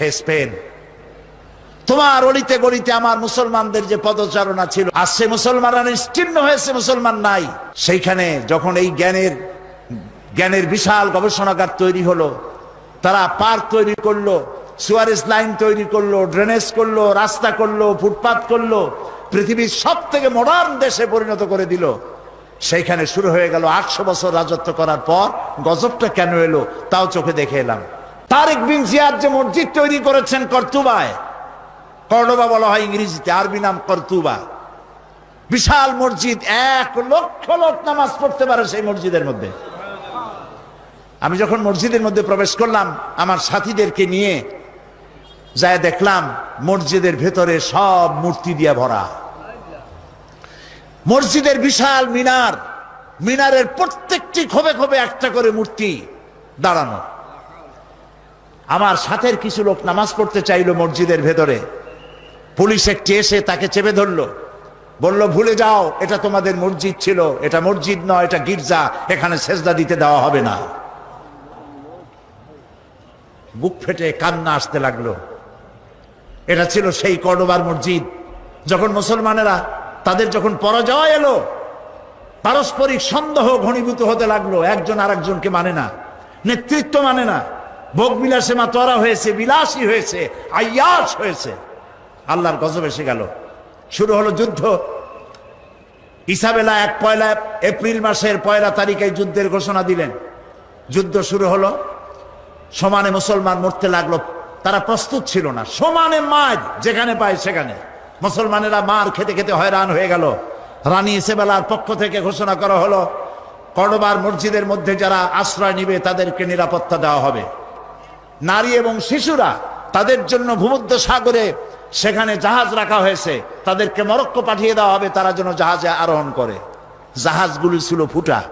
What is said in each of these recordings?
হে তোমার অলিতে গলিতে আমার মুসলমানদের যে পদচারণা ছিল আর সে মুসলমানরা নিশ্চিন্ন হয়েছে, মুসলমান নাই। সেইখানে যখন এই জ্ঞানের জ্ঞানের বিশাল গবেষণাগার তৈরি হলো, তারা পার্ক তৈরি করল, সুয়ারেজ লাইন তৈরি করল, ড্রেনেজ করল, রাস্তা করল, ফুটপাত করল, পৃথিবীর সব থেকে মডার্ন দেশে পরিণত করে দিল। সেইখানে শুরু হয়ে গেল আটশো বছর রাজত্ব করার পর গজবটা কেন এলো, তাও চোখে দেখে এলাম। তারেক বিন জিয়াদ যে মসজিদ তৈরি করেছেন কর্তুবায় কর্ডোবা বলা হয় ইংরেজিতে, আরবি নাম কর্তুবা। বিশাল মসজিদ, এক লক্ষ লোক নামাজ পড়তে পারে সেই মসজিদের মধ্যে। আমি যখন মসজিদের মধ্যে প্রবেশ করলাম, আমার সাথীদেরকে নিয়ে যায় দেখলাম, মসজিদের ভেতরে সব মূর্তি দিয়ে ভরা। মসজিদের বিশাল মিনার, মিনারের প্রত্যেকটি খোবে খোবে একটা করে মূর্তি দাঁড়ানো। আমার সাথের কিছু লোক নামাজ পড়তে চাইলো মসজিদের ভেতরে। পুলিশ একটি এসে তাকে চেপে ধরলো। বলল, ভুলে যাও, এটা তোমাদের মসজিদ ছিল। এটা মসজিদ নয়, এটা গির্জা। এখানে সেজদা দিতে দেওয়া হবে না। বুক ফেটে কান্না আসতে লাগল। এটা ছিল সেই কর্ডোবার মসজিদ। যখন মুসলমানেরা তাদের যখন পরাজয় এলো, পারস্পরিক সন্দেহ ঘনীভূত হতে লাগল। একজন আরেকজনকে মানে না, নেতৃত্ব মানে না। ভোগ বিলাসে মাতোয়ারা হয়েছে, বিলাসী হয়েছে, আয়াস হয়েছে। আল্লাহর গজব এসে গেল। শুরু হলো যুদ্ধ। ইসাবেলা এক পয়লা এপ্রিল মাসের পয়লা তারিখে যুদ্ধের ঘোষণা দিলেন। যুদ্ধ শুরু হলো। সমানে মুসলমান মরতে লাগল। তারা প্রস্তুত ছিল না। সমানে মার যেখানে পায় সেখানে। মুসলমানেরা মার খেতে খেতে হয়রান হয়ে গেল। রানী ইসেবেলার পক্ষ থেকে ঘোষণা করা হলো কর্ডোবার মসজিদের মধ্যে যারা আশ্রয় নিবে তাদেরকে নিরাপত্তা দেওয়া হবে। নারী এবং শিশুরা তাদের জন্য ভূমধ্য সাগরে সেখানে জাহাজ রাখা হয়েছে। তাদেরকে মরক্কো পাঠিয়ে দেওয়া হবে, তারা যেন জাহাজে আরোহণ করে। জাহাজগুলি ছিল ফুটা।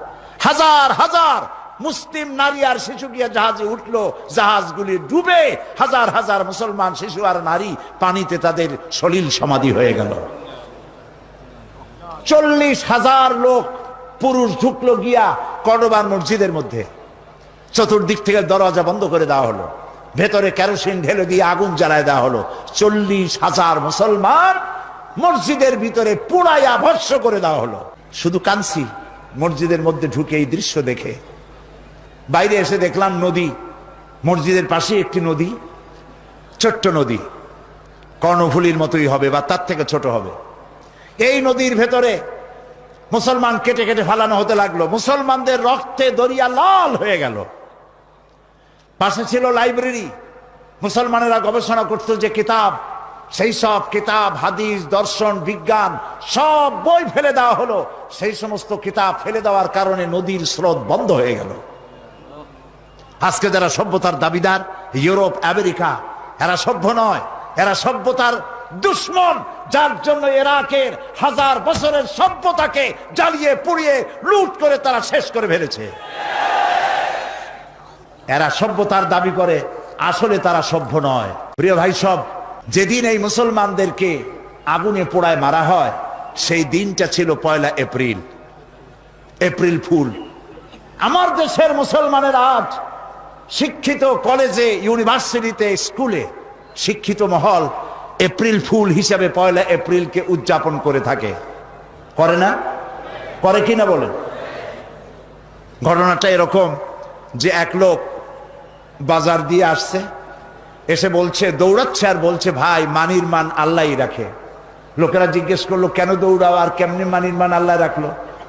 হাজার হাজার মুসলিম নারী আর শিশু গিয়ে জাহাজে উঠল। জাহাজগুলি ডুবে হাজার হাজার মুসলমান শিশু আর নারী পানিতে তাদের সলিল সমাধি হয়ে গেল। চল্লিশ হাজার লোক পুরুষ ঢুকলো গিয়া কডোবার মসজিদের মধ্যে। চতুর্দিক থেকে দরজা বন্ধ করে দেওয়া হলো। ভেতরে কেরোসিন ঢেলে দিয়ে আগুন জ্বালায় দেওয়া হলো। চল্লিশ হাজার মুসলমান মসজিদের ভিতরে পুড়াইয়া ভস্য করে দেওয়া হলো। শুধু কানসি মসজিদের মধ্যে ঢুকে এই দৃশ্য দেখে। বাইরে এসে দেখলাম নদী। মসজিদের পাশে একটি নদী, ছোট্ট নদী। কর্ণফুলির মতোই হবে বা তার থেকে ছোট হবে। এই নদীর ভেতরে মুসলমান কেটে কেটে ফালানো হতে লাগল। মুসলমানদের রক্তে দরিয়া লাল হয়ে গেল। পাশে ছিল লাইব্রেরি। মুসলমানেরা গবেষণা করত যে কিতাব, সেই সব কিতাব, হাদিস, দর্শন, বিজ্ঞান, সব বই ফেলে দেওয়া হলো। সেই সমস্ত কিতাব ফেলে দেওয়ার কারণে নদীর স্রোত বন্ধ হয়ে গেল। আজকে যারা সভ্যতার দাবিদার, ইউরোপ, আমেরিকা, এরা সভ্য নয়, এরা সভ্যতার দুশ্মন, যার জন্য ইরাকের হাজার বছরের সভ্যতাকে জ্বালিয়ে পুড়িয়ে লুট করে তারা শেষ করে ফেলেছে। এরা সভ্যতার দাবি করে, আসলে তারা সভ্য নয়। প্রিয় ভাই সব, যেদিন এই মুসলমানদেরকে আগুনে পোড়ায় মারা হয়, সেই দিনটা ছিল পয়লা এপ্রিল। April fool. আমার দেশের মুসলমানের আজ শিক্ষিত কলেজে, ইউনিভার্সিটিতে, স্কুলে শিক্ষিত মহল এপ্রিল ফুল হিসাবে পয়লা এপ্রিলকে উদযাপন করে থাকে। করে না? করে কি না বলেন? ঘটনাটা এরকম যে এক লোক বাজার দিয়ে আসছে, এসে বলছে, দৌড়াচ্ছে আর বলছে, ভাই, মানির মান আল্লাহই রাখে। লোকেরা জিজ্ঞেস করল, কেন দৌড়াও আর কেমনি মানির মান আল্লাহ রাখল?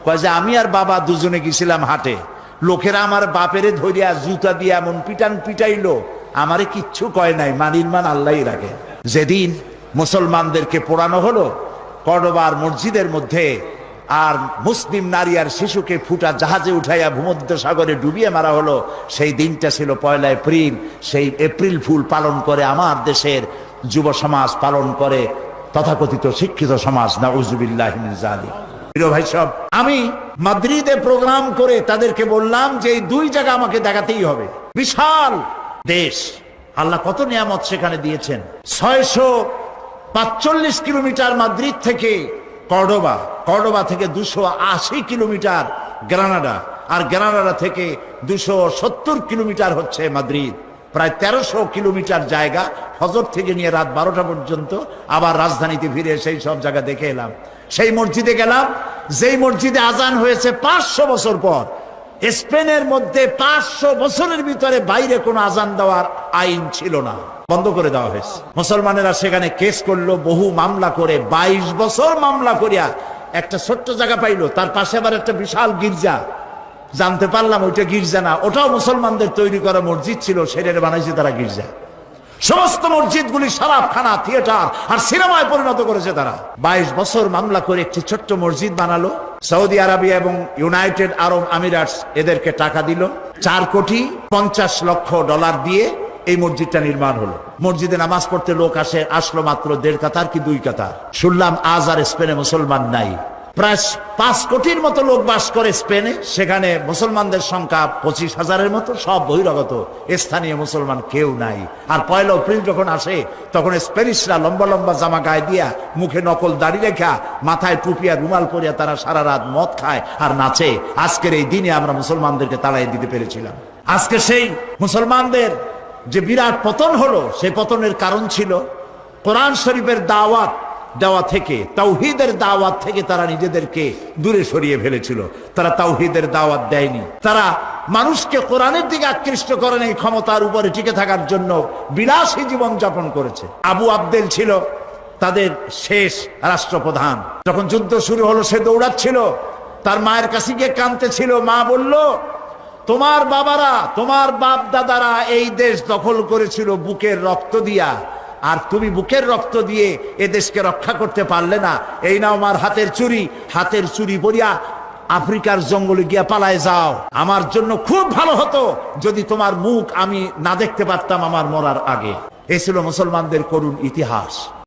কয় যে, আমি আর বাবা দুজনে গেছিলাম হাটে। লোকেরা আমার বাপেরে ধরিয়া জুতা দিয়ে এমন পিটান পিটাইলো। আমারে কিচ্ছু কয় নাই, মানির মান আল্লাহই রাখে। যেদিন মুসলমানদেরকে পোড়ানো হলো কর্ডোবার মসজিদের মধ্যে আর মুসলিম নারী আর শিশুকে ফুটা জাহাজে উঠাইয়া ভূমধ্য সাগরে ডুবিয়ে মারা হলো, সেই দিনটা ছিল পয়লা এপ্রিল, সেই এপ্রিল ফুল পালন করে আমার দেশের যুব সমাজ পালন করে তথাকথিত শিক্ষিত সমাজ না উজুবিল্লাহ প্রিয় ভাই সব, আমি মাদ্রিদে প্রোগ্রাম করে তাদেরকে বললাম যে এই দুই জায়গা আমাকে দেখাতেই হবে। বিশাল দেশ, আল্লাহ কত নিয়ামত সেখানে দিয়েছেন। ছয়শো পাঁচচল্লিশ কিলোমিটার মাদ্রিদ থেকে কর্ডোবা কর্ডোবা থেকে দুশো আশি কিলোমিটার গ্রানাডা, আর গ্রানাডা থেকে দুশো সত্তর কিলোমিটার হচ্ছে মাদ্রিদ। প্রায় তেরোশো কিলোমিটার জায়গা। হজর থেকে নিয়ে রাত বারোটা পর্যন্ত আবার রাজধানীতে ফিরে সেই সব জায়গা দেখে এলাম। সেই মসজিদে গেলাম। যেই মসজিদে আজান হয়েছে পাঁচশো বছর পর স্পেনের মধ্যে পাঁচশো বছরের ভিতরে বাইরে কোনো আজান দেওয়ার আইন ছিল না। বন্ধ করে দেওয়া হয়েছে। মুসলমানেরা সেখানে কেস করল, বহু মামলা করে ২২ বছর মামলা করিয়া একটা ছোট্ট জায়গা পাইলো, তার পাশে আবার একটা বিশাল গির্জা। জানতে পারলাম ওইটা গির্জা না, ওটাও মুসলমানদের তৈরি করা মসজিদ ছিল, সেটারে বানাইছে তারা গির্জা। সমস্ত মসজিদগুলি খানা থিয়েটার আর সিনেমায় পরিণত করেছে তারা। বাইশ বছর মামলা করে একটি ছোট্ট মসজিদ বানালো সৌদি আরবিয়া এবং ইউনাইটেড আরব আমিরাটস এদেরকে টাকা দিল। চার কোটি পঞ্চাশ লক্ষ ডলার দিয়ে এই মসজিদটা নির্মাণ হলো। মসজিদে নামাজ পড়তে লোক আসে, আসলো মাত্র দেড় কাতার কি দুই কাতার। শুনলাম আজ আর স্পেনে মুসলমান নাই। প্রায় পাঁচ কোটির মতো লোক বাস করে স্পেনে। সেখানে মুসলমানদের সংখ্যা পঁচিশ হাজারের মতো, সব বহিরাগত। স্থানীয় মুসলমান কেউ নাই। আর পয়লা এপ্রিল যখন আসে, তখন স্প্যানিশরা লম্বা লম্বা জামা গায়ে দিয়া মুখে নকল দাড়ি রেখা, মাথায় টুপিয়া রুমাল পরিয়া তারা সারা রাত মদ খায় আর নাচে। আজকের এই দিনে আমরা মুসলমানদেরকে তাড়াই দিতে পেরেছিলাম। আজকে সেই মুসলমানদের যে বিরাট পতন হলো, সেই পতনের কারণ ছিল কোরআন শরীফের দাওয়াত দেওয়া থেকে, তাওহিদের দাওয়াত থেকে তারা নিজেদেরকে দূরে সরিয়ে ফেলেছিল। তারা তাওহিদের দাওয়াত দেয়নি। তারা মানুষকে কোরআনের দিকে আকৃষ্ট করেন এই ক্ষমতার উপরে টিকে থাকার জন্য বিলাসী জীবন যাপন করেছে। আবু আবদেল ছিল তাদের শেষ রাষ্ট্রপ্রধান। যখন যুদ্ধ শুরু হলো, সে দৌড়াচ্ছিল। তার মায়ের কাছে গিয়ে কাঁদতে ছিল মা বলল, তোমার বাবারা, তোমার বাপ দাদারা এই দেশ দখল করেছিল বুকের রক্ত দিয়া। আর তুমি বুকের রক্ত দিয়ে এ দেশকে রক্ষা করতে পারলে না। এই নাও আমার হাতের চুরি। হাতের চুরি বলিয়া আফ্রিকার জঙ্গলে গিয়া পালায় যাও। আমার জন্য খুব ভালো হতো যদি তোমার মুখ আমি না দেখতে পারতাম আমার মরার আগে। এ ছিল মুসলমানদের করুণ ইতিহাস।